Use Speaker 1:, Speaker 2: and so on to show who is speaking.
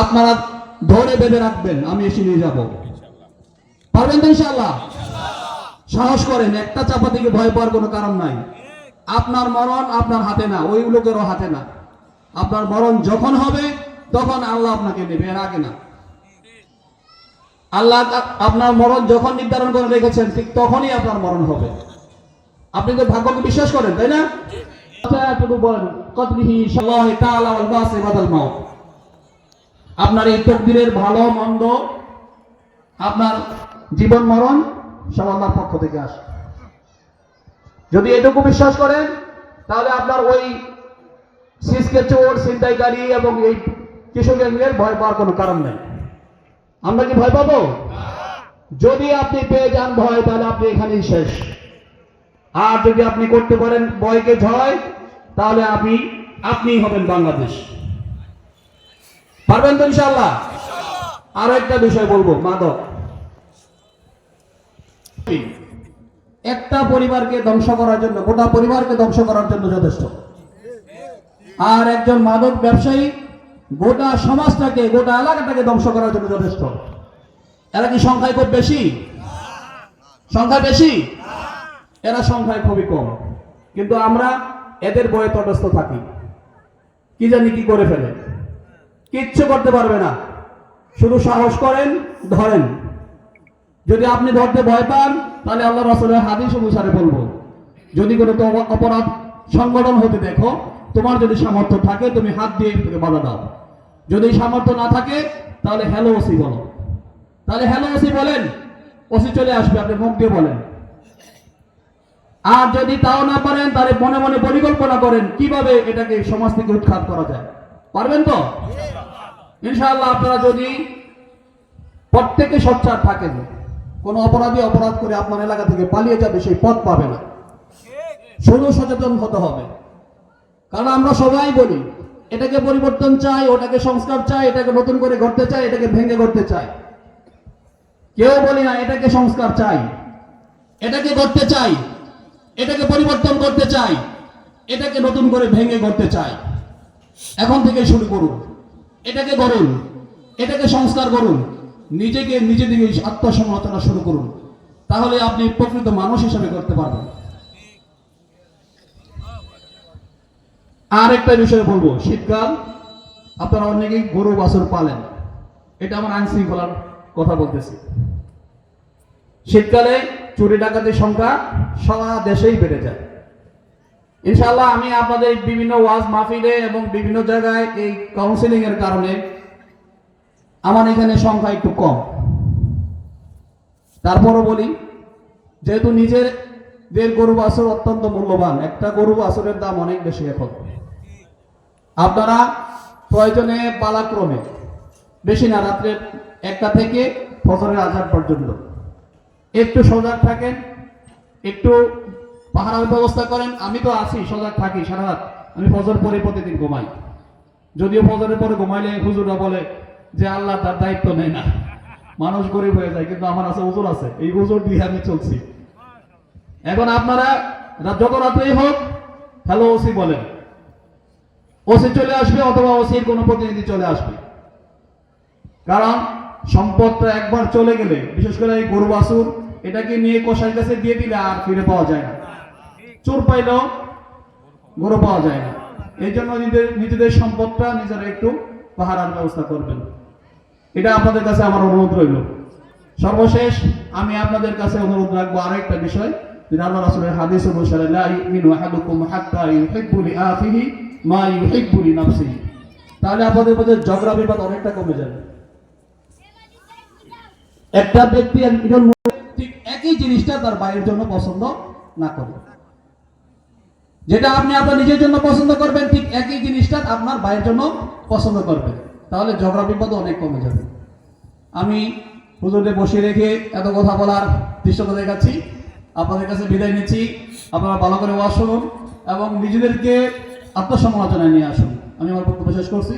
Speaker 1: আপনারা ধরে বেঁধে রাখবেন আমি এসে নিয়ে যাব। পারবেন তো ইনশাআল্লাহ? সাহস করেন একটা চাপা থেকে ভয় পাওয়ার কোনো কারণ নাই। আপনার মরণ আপনার হাতে না ওই লোকেরও হাতে না। আপনার মরণ যখন হবে তখন আল্লাহ আপনাকে নেবে এর আগে না। আল্লাহ আপনার মরণ যখন নির্ধারণ করে রেখেছেন ঠিক তখনই আপনার মরণ হবে। আপনি তো ভাগ্যকে বিশ্বাস করেন তাই না? আচ্ছা, এতটুকু বলেন। কতবিহি সাল্লাহি তাআলা ওয়াল মাউত। আপনার এই তকদিরের ভালো, মন্দ, আপনার জীবন মরণ সব আল্লাহর পক্ষ থেকে আসে। যদি এটুকু বিশ্বাস করেন, তাহলে আপনার ওই সিসকে চোর, ছিনতাইকারী এবং এই কিশোর গ্যাংয়ের ভয় পাওয়ার কোনো কারণ নেই। আমরা কি ভয় পাবো? যদি আপনি পেয়ে যান ভয়, তাহলে আপনি এখানেই শেষ। আর যদি আপনি করতে পারেন ভয়কে জয় তাহলে আপনি, আপনিই হবেন বাংলাদেশ। পারবেন তো ইনশাল্লাহ আরও একটা বিষয় বলব, মাদক। একটা পরিবারকে ধ্বংস করার জন্য, গোটা পরিবারকে ধ্বংস করার জন্য যথেষ্ট। আর একজন মাদক ব্যবসায়ী গোটা সমাজটাকে, গোটা এলাকাটাকে ধ্বংস করার জন্য যথেষ্ট। এরা কি সংখ্যায় খুব বেশি? সংখ্যা বেশি? এরা সংখ্যায় খুবই কম। কিন্তু আমরা এদের বয়ে তটস্থ থাকি। কি জানি কি করে ফেলে। কিচ্ছু করতে পারবে না। শুধু সাহস করেন, ধরেন। যদি আপনি ধরতে ভয় পান, তাহলে আল্লাহ রাসূলের হাদিস অনুসারে বলব। যদি কোনো অপরাধ সংগঠন হতে দেখো, তোমার যদি সামর্থ্য থাকে, তুমি হাত দিয়ে এটাকে বাধা দাও। যদি সামর্থ্য না থাকে, তাহলে হ্যালো ওসি বলো। তাহলে হ্যালো ওসি বলেন, ওসি চলে আসবে, আপনি মুখ দিয়ে বলেন। আর যদি তাও না পারেন, তাহলে মনে মনে পরিকল্পনা করেন, কীভাবে এটাকে সমাজ থেকে উৎখাত করা যায়। পারবেন তো? ইনশাআল্লাহ আপনারা যদি প্রত্যেকে সোচ্চার থাকেন, কোন অপরাধী অপরাধ করে আপনার এলাকা থেকে পালিয়ে যাবে, সেই পথ পাবে না। শুধু সচেতন হতে হবে। কারণ আমরা সবাই বলি, এটাকে পরিবর্তন চাই, ওটাকে সংস্কার চাই, এটাকে নতুন করে করতে চাই, এটাকে ভেঙে করতে চাই। কেউ বলি না, এটাকে সংস্কার চাই, এটাকে করতে চাই, এটাকে পরিবর্তন করতে চাই, এটাকে নতুন করে ভেঙে করতে চাই। এখন থেকে শুরু করুন। এটাকে করুন এটাকে সংস্কার করুন, নিজেকে নিজে দিকে আত্মসমালোচনা শুরু করুন। তাহলে আপনি প্রকৃত মানুষ হিসেবে করতে পারবেন। আর একটা বিষয় বলব, শীতকাল, আপনারা অনেকেই গরু, বাছর পালেন। এটা আমার আইন শৃঙ্খলার কথা বলতেছি। শীতকালে চুরি, ডাকাতির সংখ্যা সারা দেশেই বেড়ে যায়। ইনশাআল্লাহ আমি আপনাদের বিভিন্ন ওয়াজ মাহফিলে এবং বিভিন্ন জায়গায় এই কাউন্সিলিং এর কারণে আমার এখানে সংখ্যা একটু কম। তারপরও বলি, যেহেতু নিজের দের গরু বাছুর অত্যন্ত মূল্যবান, একটা গরু বাছুরের দাম অনেক বেশি এখন। আপনারা প্রয়োজনে পালাক্রমে, বেশি না, রাত্রে একটা থেকে ফজরের আজাদ পর্যন্ত। একটু সজাগ থাকেন, একটু পাহারার ব্যবস্থা করেন, আমি তো আছি, সজাগ থাকি, সারা রাত। আমি ফজর পরে প্রতিদিন ঘুমাই। যদিও ফজরের পরে ঘুমাইলে হুজুরা বলে যে আল্লাহ তার দায়িত্ব নেয় না। মানুষ গরিব হয়ে যায়, কিন্তু আমার আছে হুজুর আছে। এই হুজুর দিয়ে আমি চলছি। এখন আপনারা যত রাত্রেই হোক, হ্যালো ওসি বলেন। ওসি চলে আসবে অথবা ওসির কোনো প্রতিনিধি চলে আসবে। কারণ সম্পদটা একবার চলে গেলে, বিশেষ করে এই গরু বাছুর, এটাকে নিয়ে কষাই কাছে দিয়ে দিলে আর ফিরে পাওয়া যায় না। চোর পাইলেও গরু পাওয়া যায় না। এই জন্য নিজেদের নিজেদের সম্পদটা নিজেরা একটু পাহারার ব্যবস্থা করবেন। এটা আপনাদের কাছে আমার অনুরোধ রইল। সর্বশেষ আমি আপনাদের কাছে অনুরোধ রাখব বিষয় অনেকটা কমে যাবে। একটা ব্যক্তি ঠিক একই জিনিসটা তার বাইরের জন্য পছন্দ না করে। যেটা আপনি আপনার নিজের জন্য পছন্দ করবেন, ঠিক একই জিনিসটা আপনার বাইরের জন্য পছন্দ করবেন। তাহলে ঝগড়া বিপদ অনেক কমে যাবে। আমি পুজোতে বসে রেখে এত কথা বলার দৃশ্যতা দেখাচ্ছি। আপনাদের কাছে বিদায় নিচ্ছি। আপনারা ভালো করে ওয়াজ শুনুন এবং নিজেদেরকে আত্মসমালোচনায় নিয়ে আসুন। আমি আমার বক্তব্য শেষ করছি।